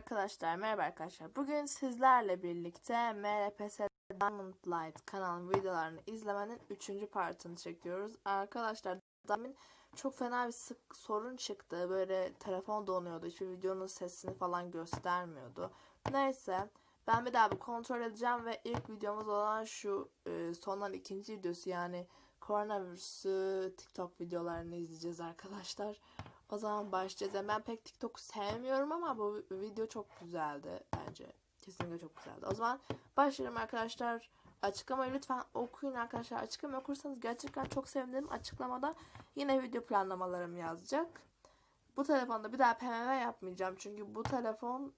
arkadaşlar, merhaba arkadaşlar. Bugün sizlerle birlikte MRPS Diamond Light kanalın videolarını izlemenin 3. partını çekiyoruz. Arkadaşlar, demin çok fena bir sık sorun çıktı. Böyle telefon donuyordu. Hiçbir videonun sesini falan göstermiyordu. Neyse, ben bir daha bir kontrol edeceğim ve ilk videomuz olan şu e, sondan ikinci videosu yani koronavirüsü TikTok videolarını izleyeceğiz arkadaşlar. O zaman başlayacağız. Yani ben pek TikTok sevmiyorum ama bu video çok güzeldi bence. Kesinlikle çok güzeldi. O zaman başlayalım arkadaşlar. Açıklamayı lütfen okuyun arkadaşlar. Açıklamayı okursanız gerçekten çok sevinirim. Açıklamada yine video planlamalarım yazacak. Bu telefonda bir daha PMV yapmayacağım. Çünkü bu telefon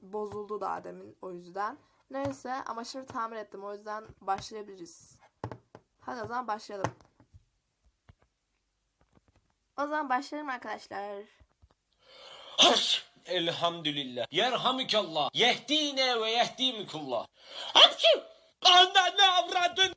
bozuldu daha demin o yüzden. Neyse ama şimdi tamir ettim. O yüzden başlayabiliriz. Hadi o zaman başlayalım. O zaman başlayalım arkadaşlar. Elhamdülillah. Yerhamükallah. Yehdine ve yehdimikullah. Hapşu! Ananı avradın!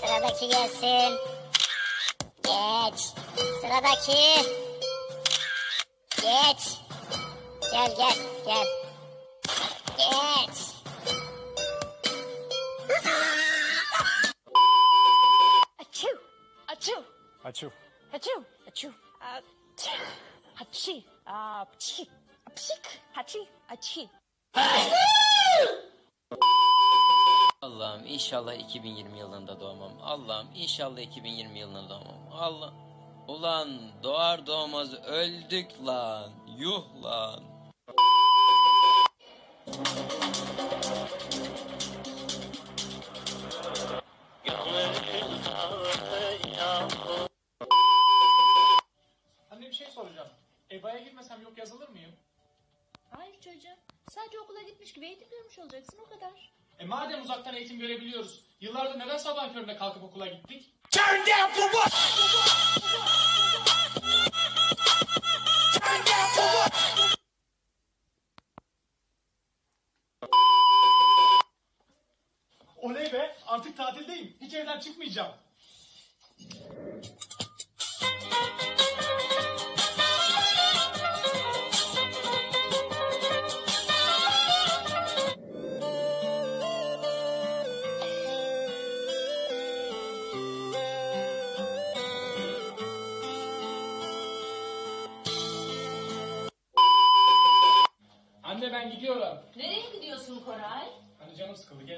Sıradaki gelsin. Geç. Sıradaki. Geç. Gel gel gel. Geç. Açu. Açu. Açıl. Açu. Açu. Açu. Haçi. Apçi. Apçik. Haçi. Açi. Allah'ım inşallah 2020 yılında doğmam. Allah'ım inşallah 2020 yılında doğmam. Allah. Ulan doğar doğmaz öldük lan. Yuh lan. Madem uzaktan eğitim görebiliyoruz, yıllardır neden sabah köründe kalkıp okula gittik? Oley be, artık tatildeyim. Hiç evden çıkmayacağım.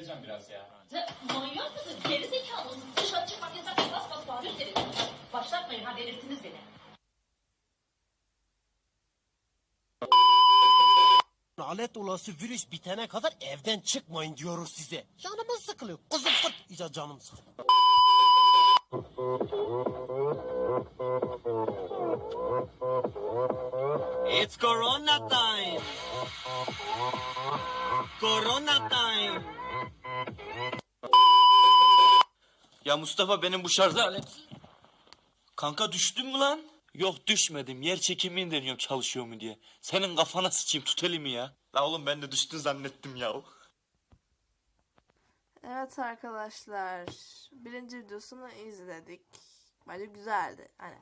Gezeceğim biraz ya. Sen manyak mısın? Geri zekalı mısın? Dışarı çıkmak yasak. Bas bas bağırıyor seni. Başlatmayın ha delirttiniz beni. Lanet olası virüs bitene kadar evden çıkmayın diyoruz size. Canımız sıkılıyor. Kızım fırt iyice canım sıkılıyor. It's Corona time. Corona time. Ya Mustafa benim bu şarj alet. Kanka düştün mü lan? Yok düşmedim. Yer çekimini deniyorum çalışıyor mu diye. Senin kafana sıçayım tut elimi ya. La oğlum ben de düştün zannettim ya. Evet arkadaşlar. Birinci videosunu izledik. Bence güzeldi. Hani.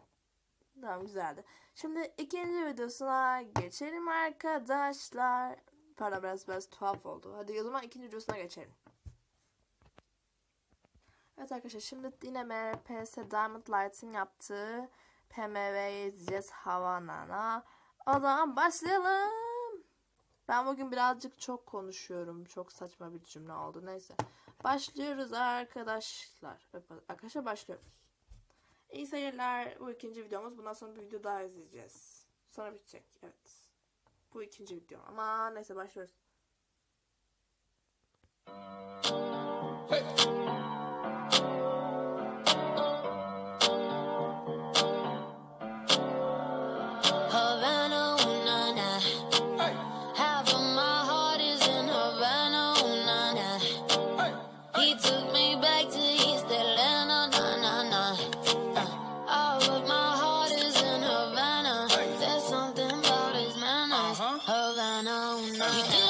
Tamam güzeldi. Şimdi ikinci videosuna geçelim arkadaşlar. Pardon biraz biraz tuhaf oldu. Hadi o zaman ikinci videosuna geçelim. Evet arkadaşlar şimdi yine MRPS Diamond Light'ın yaptığı PMV'yi izleyeceğiz Havana'na. O zaman başlayalım. Ben bugün birazcık çok konuşuyorum. Çok saçma bir cümle oldu. Neyse. Başlıyoruz arkadaşlar. Arkadaşlar başlıyoruz. İyi seyirler. Bu ikinci videomuz. Bundan sonra bir video daha izleyeceğiz. Sonra bitecek. Evet. Bu ikinci video. Ama neyse başlıyoruz. Havana, You do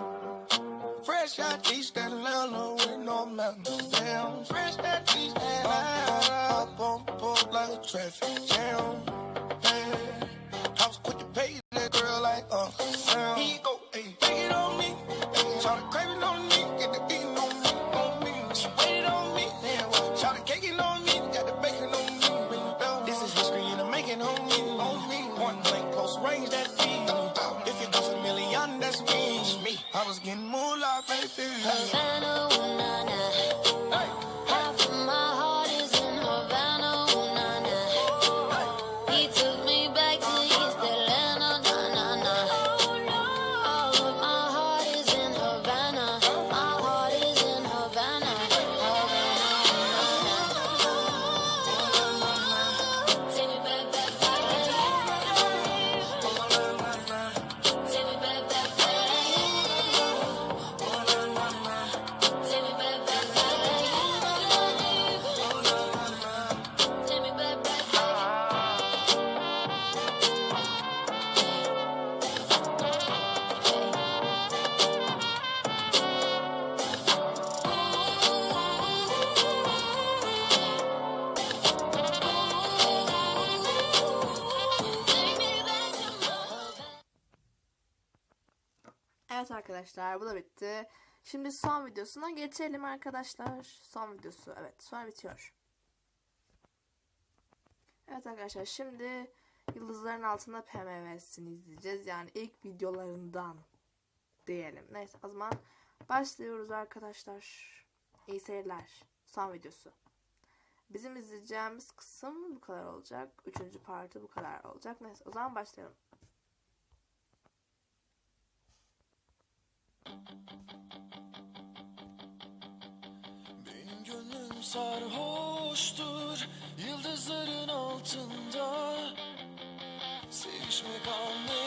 Fresh out East Atlanta with no mountains. Fresh out East. Up on board like a traffic jam. Arkadaşlar bu da bitti. Şimdi son videosuna geçelim arkadaşlar. Son videosu evet sonra bitiyor. Evet arkadaşlar şimdi Yıldızların Altında PMV'sini izleyeceğiz. Yani ilk videolarından diyelim. Neyse o zaman başlıyoruz arkadaşlar. İyi seyirler. Son videosu. Bizim izleyeceğimiz kısım bu kadar olacak. Üçüncü parti bu kadar olacak. Neyse o zaman başlayalım. Benim gönlüm sarhoştur Yıldızların altında. Sevişmek an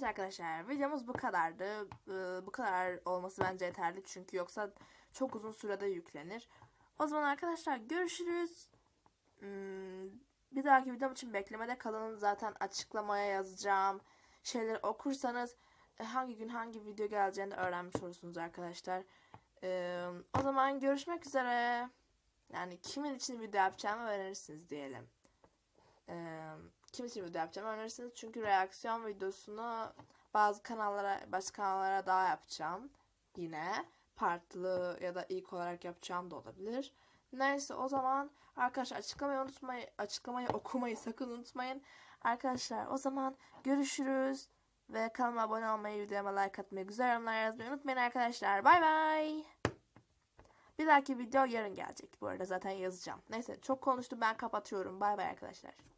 Evet arkadaşlar videomuz bu kadardı. Ee, bu kadar olması bence yeterli çünkü yoksa çok uzun sürede yüklenir. O zaman arkadaşlar görüşürüz. Hmm, bir dahaki videom için beklemede kalın. Zaten açıklamaya yazacağım. Şeyleri okursanız e, hangi gün hangi video geleceğini öğrenmiş olursunuz arkadaşlar. Ee, o zaman görüşmek üzere. Yani kimin için video yapacağımı öğrenirsiniz diyelim. Ee, kim için video yapacağımı öğrenirsiniz. Çünkü reaksiyon videosunu bazı kanallara, başka kanallara daha yapacağım. Yine partlı ya da ilk olarak yapacağım da olabilir. Neyse o zaman arkadaşlar açıklamayı unutmayın. Açıklamayı okumayı sakın unutmayın. Arkadaşlar o zaman görüşürüz. Ve kanalıma abone olmayı, videoma like atmayı, güzel yorumlar yazmayı unutmayın arkadaşlar. Bay bay. Bir dahaki video yarın gelecek. Bu arada zaten yazacağım. Neyse çok konuştum ben kapatıyorum. Bay bay arkadaşlar.